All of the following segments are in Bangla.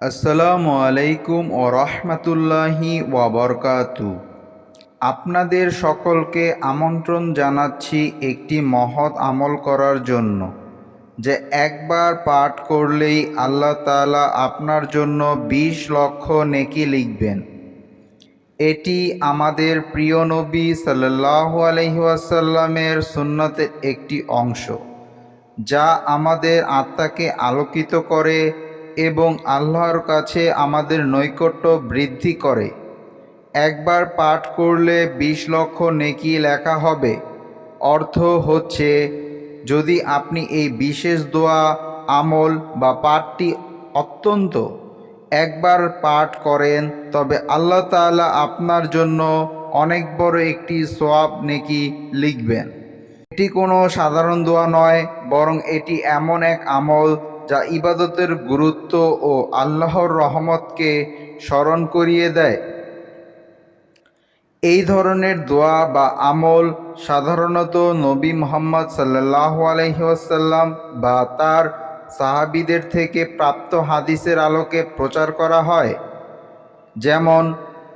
আসসালামু আলাইকুম ও রহমতুল্লাহি ওয়াবরকাতু আপনাদের সকলকে আমন্ত্রণ জানাচ্ছি একটি মহৎ আমল করার জন্য, যে একবার পাঠ করলেই আল্লাহ তাআলা আপনার জন্য বিশ লক্ষ নেকি লিখবেন। এটি আমাদের প্রিয় নবী সাল্লাল্লাহু আলাইহি ওয়াসাল্লামের সুন্নতের একটি অংশ, যা আমাদের আত্মাকে আলোকিত করে এবং আল্লাহর কাছে আমাদের নৈকট্য বৃদ্ধি করে। একবার পাঠ করলে বিশ লক্ষ নেকি লেখা হবে। অর্থ হচ্ছে, যদি আপনি এই বিশেষ দোয়া, আমল বা পাঠটি অত্যন্ত একবার পাঠ করেন, তবে আল্লাহ তাআলা আপনার জন্য অনেক বড় একটি সোয়াব নেকি লিখবেন। এটি কোনো সাধারণ দোয়া নয়, বরং এটি এমন এক আমল যা ইবাদতের গুরুত্ব ও আল্লাহর রহমতকে স্মরণ করিয়ে দেয়। এই ধরনের দোয়া বা আমল সাধারণত নবী মোহাম্মদ সাল্লাহ আলহিহাসাল্লাম বা তার সাহাবিদের থেকে প্রাপ্ত হাদিসের আলোকে প্রচার করা হয়। যেমন,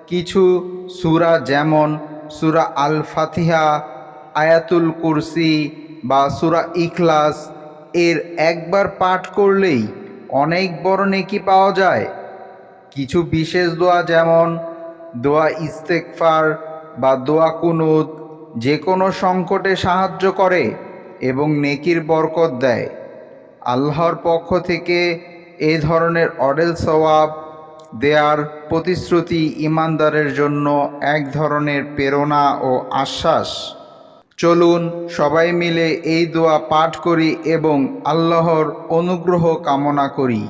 কিছু সুরা যেমন সুরা আল ফাতিহা আয়াতুল কুরসি বা সুরা ইখলাস এর একবার পাঠ করলেই অনেক বড় নেকি পাওয়া যায়। কিছু বিশেষ দোয়া যেমন, দোয়া ইস্তেকফার বা দোয়া কুনুত যে কোনো সংকটে সাহায্য করে এবং নেকির বরকত দেয়। আল্লাহর পক্ষ থেকে এই ধরনের অডেল সওয়াব দেয়ার প্রতিশ্রুতি ইমানদারের জন্য এক ধরনের প্রেরণা ও আশ্বাস। চলুন সবাই মিলে এই দোয়া পাঠ করি এবং আল্লাহর অনুগ্রহ কামনা করি।